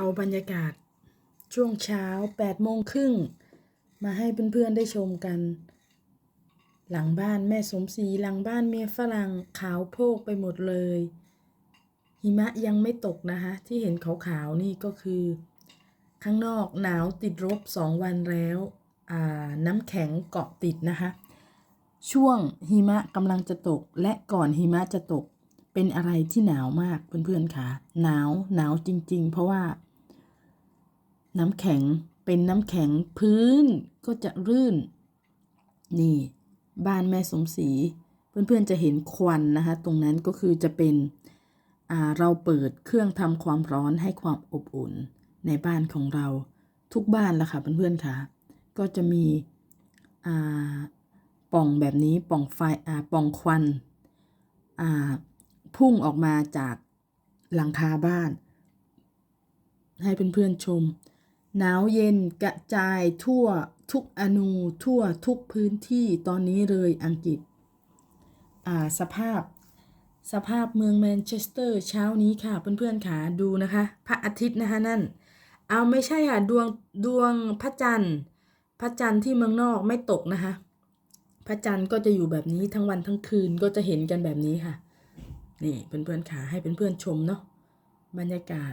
เอาบรรยากาศ ช่วงเช้า8โมงครึ่งมาให้เพื่อนๆได้ชมกัน หลังบ้านแม่สมศรีหลังบ้านเมียฝรั่งขาวโพกไปหมดเลย หิมะยังไม่ตกนะคะ ที่เห็นขาวๆนี่ก็คือ ข้างนอกหนาวติดลบสองวันแล้วน้ำแข็งเกาะติดนะคะ ช่วงหิมะกำลังจะตกและก่อนหิมะจะตกเป็นอะไรที่หนาวมากเพื่อนๆค่ะหนาวหนาวจริง ๆ เพราะว่า น้ำแข็งเป็นน้ำแข็งพื้นก็จะรื่น นี่บ้านแม่สมศรีเพื่อนๆจะเห็นควันนะคะ ตรงนั้นก็คือจะเป็นอ่าเราเปิดเครื่องทำความร้อนให้ความอบอุ่นในบ้านของเราทุกบ้านละค่ะเพื่อนๆค่ะ ก็จะมีอ่าป่องแบบนี้ป่องไฟอ่าป่องควันอ่าพุ่งออกมาจากหลังคาบ้าน ให้เพื่อนๆชม หนาวเย็นกระจายทั่วทุกอนูทั่วทุกพื้นที่ตอนนี้เลยอังกฤษ อ่าสภาพ สภาพเมืองแมนเชสเตอร์เช้านี้ค่ะเพื่อนๆค่ะดูนะคะ พระอาทิตย์นะคะนั่น เอาไม่ใช่ค่ะดวงดวงพระจันทร์ พระจันทร์ที่เมืองนอกไม่ตกนะคะ พระจันทร์ก็จะอยู่แบบนี้ทั้งวันทั้งคืนก็จะเห็นกันแบบนี้ค่ะ นี่เพื่อนๆค่ะให้เพื่อนๆชมเนาะบรรยากาศ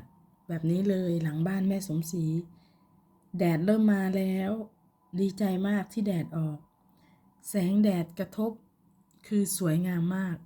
แบบนี้เลยหลังบ้านแม่สมศรี แดดเริ่มมาแล้ว ดีใจมากที่แดดออก แสงแดดกระทบ คือสวยงามมาก